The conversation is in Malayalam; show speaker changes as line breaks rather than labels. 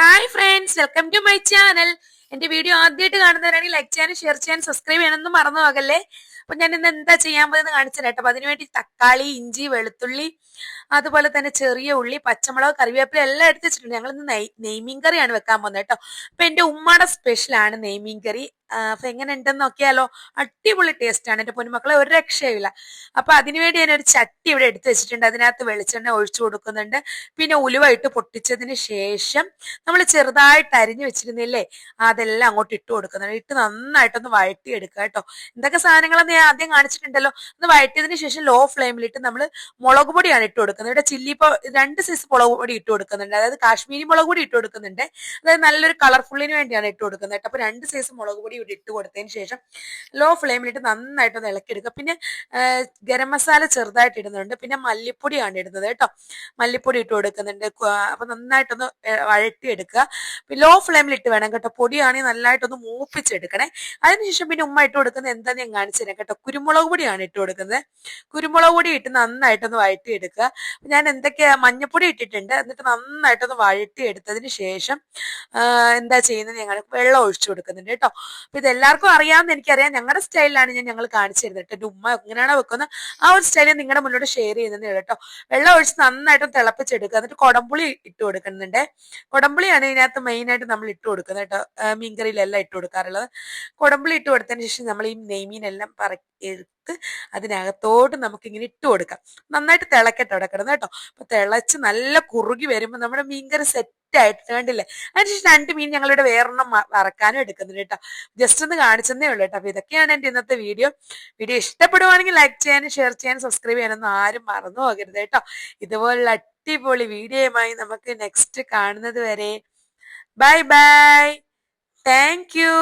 Hi friends welcome to my channel എന്റെ വീഡിയോ ആദ്യമായിട്ട് കാണുന്നവരാണെങ്കിൽ ലൈക്ക് ചെയ്യാനും ഷെയർ ചെയ്യാനും സബ്സ്ക്രൈബ് ചെയ്യാനൊന്നും മറന്നു പോകല്ലേ? അപ്പൊ ഞാൻ ഇന്ന് എന്താ ചെയ്യാൻ പോകുന്നത് കാണിച്ചു കേട്ടോ. അപ്പൊ അതിനുവേണ്ടി തക്കാളി ഇഞ്ചി വെളുത്തുള്ളി അതുപോലെ തന്നെ ചെറിയ ഉള്ളി പച്ചമുളക് കറിവേപ്പില എല്ലാം എടുത്ത് വെച്ചിട്ടുണ്ട്. ഞങ്ങൾ ഇന്ന് നെയ് നെയ്മീൻ കറിയാണ് വെക്കാൻ പോകുന്നത് കേട്ടോ. അപ്പൊ എന്റെ ഉമ്മയുടെ സ്പെഷ്യലാണ് നെയ്മീൻ കറി. അപ്പൊ എങ്ങനെ ഉണ്ടെന്ന് നോക്കിയാലോ അടിപൊളി ടേസ്റ്റ് ആണ്. എന്റെ പൊന്നുമക്കളെ ഒരു രക്ഷയില്ല അപ്പൊ അതിനുവേണ്ടി ഞാൻ ഒരു ചട്ടി ഇവിടെ എടുത്തു വെച്ചിട്ടുണ്ട്. അതിനകത്ത് വെളിച്ചെണ്ണ ഒഴിച്ചു കൊടുക്കുന്നുണ്ട്. പിന്നെ ഉലുവ ഇട്ട് പൊട്ടിച്ചതിന് ശേഷം നമ്മൾ ചെറുതായിട്ട് അരിഞ്ഞു വെച്ചിരുന്നില്ലേ അതെല്ലാം അങ്ങോട്ട് ഇട്ട് കൊടുക്കുന്നുണ്ട്. ഇട്ട് നന്നായിട്ടൊന്ന് വഴറ്റി എടുക്കുക കേട്ടോ. എന്തൊക്കെ സാധനങ്ങളെന്ന് ഞാൻ ആദ്യം കാണിച്ചിട്ടുണ്ടല്ലോ. ഒന്ന് വഴറ്റിയതിന് ശേഷം ലോ ഫ്ലെയിമിലിട്ട് നമ്മൾ മുളക് പൊടിയാണ് ഇട്ട് കൊടുക്കുന്നത്. ഇവിടെ ചില്ലി രണ്ട് സൈസ് മുളക് പൊടി ഇട്ട് കൊടുക്കുന്നുണ്ട്. അതായത് കാശ്മീരി മുളക് പൊടി ഇട്ട് കൊടുക്കുന്നുണ്ട്. അതായത് നല്ലൊരു കളർഫുള്ളിന് വേണ്ടിയാണ് ഇട്ട് കൊടുക്കുന്നത് കേട്ടോ. അപ്പൊ രണ്ട് സൈസ് മുളക് പൊടി ഇവിടെ ഇട്ട് കൊടുത്തതിന് ശേഷം ലോ ഫ്ലെയിമിലിട്ട് നന്നായിട്ടൊന്ന് ഇളക്കിയെടുക്കുക. പിന്നെ ഗരം മസാല ചെറുതായിട്ട് ഇടുന്നുണ്ട്. പിന്നെ മല്ലിപ്പൊടിയാണ് ഇടുന്നത് കേട്ടോ. മല്ലിപ്പൊടി ഇട്ട് കൊടുക്കുന്നുണ്ട്. അപ്പൊ നന്നായിട്ടൊന്ന് പിന്നെ ലോ ഫ്ലെയിമിലിട്ട് വേണം കേട്ടോ. പൊടിയാണെങ്കിൽ നല്ലതായിട്ടൊന്ന് മൂപ്പിച്ചെടുക്കണേ. അതിനുശേഷം പിന്നെ ഉമ്മ ഇട്ട് കൊടുക്കുന്നത് എന്താ ഞാൻ കാണിച്ചു തരാം കേട്ടോ. കുരുമുളക് പൊടിയാണ് ഇട്ട് കൊടുക്കുന്നത്. കുരുമുളക് പൊടി ഇട്ട് നന്നായിട്ടൊന്ന് വഴറ്റിയെടുക്കുക. എടുക്കുക ഞാൻ എന്തൊക്കെയാ മഞ്ഞപ്പൊടി ഇട്ടിട്ടുണ്ട്. എന്നിട്ട് നന്നായിട്ടൊന്ന് വഴറ്റിയെടുത്തതിന് ശേഷം എന്താ ചെയ്യുന്നത് ഞങ്ങൾ വെള്ളം ഒഴിച്ചു കൊടുക്കുന്നുണ്ട് കേട്ടോ. അപ്പൊ ഇത് എല്ലാവർക്കും അറിയാമെന്ന് എനിക്കറിയാം. ഞങ്ങളുടെ സ്റ്റൈലിലാണ് ഞാൻ ഞങ്ങൾ കാണിച്ചു തരുന്നത് കേട്ടോ ഉമ്മ എങ്ങനെയാണോ വെക്കുന്നത് ആ ഒരു സ്റ്റൈലിൽ നിങ്ങളുടെ മുന്നോട്ട് ഷെയർ ചെയ്യുന്നത് കേട്ടോ. വെള്ളം ഒഴിച്ച് നന്നായിട്ട് തിളപ്പിച്ചെടുക്കുക. എന്നിട്ട് കൊടമ്പുളി ഇട്ട് കൊടുക്കുന്നുണ്ട്. കൊടമ്പുളിയാണ് ഇതിനകത്ത് മെയിൻ ആയിട്ട് നമ്മൾ ഇട്ട് കൊടുക്കുന്നത് കേട്ടോ. മീൻകറിയിലെല്ലാം ഇട്ട് കൊടുക്കാറുള്ളത്. കൊടമ്പുളി ഇട്ട് കൊടുത്തതിന് ശേഷം നമ്മൾ ഈ നെയ്മീനെല്ലാം പറക്കി. എടുത്ത് അതിനകത്തോട്ട് നമുക്ക് ഇങ്ങനെ ഇട്ട് കൊടുക്കാം. നന്നായിട്ട് തിളക്കട്ടെ അവിടെ കേട്ടോ. അപ്പൊ തിളച്ച് നല്ല കുറുകി വരുമ്പോൾ നമ്മുടെ മീൻകറി സെറ്റ് ആയിട്ട് കണ്ടില്ലേ? അതിനുശേഷം രണ്ട് മീൻ ഞങ്ങളിവിടെ വേറെണ്ണം വറക്കാനും എടുക്കുന്നുണ്ട് കേട്ടോ. ജസ്റ്റ് ഒന്ന് കാണിച്ചെന്നേ ഉള്ളൂ കേട്ടോ. അപ്പൊ ഇതൊക്കെയാണ് എന്റെ ഇന്നത്തെ വീഡിയോ. വീഡിയോ ഇഷ്ടപ്പെടുവാണെങ്കിൽ ലൈക്ക് ചെയ്യാനും ഷെയർ ചെയ്യാനും സബ്സ്ക്രൈബ് ചെയ്യാനൊന്നും ആരും മറന്നു പോകരുത് കേട്ടോ. ഇതുപോലുള്ള അടിപൊളി വീഡിയോയുമായി നമുക്ക് നെക്സ്റ്റ് കാണുന്നത് വരെ. Bye bye thank you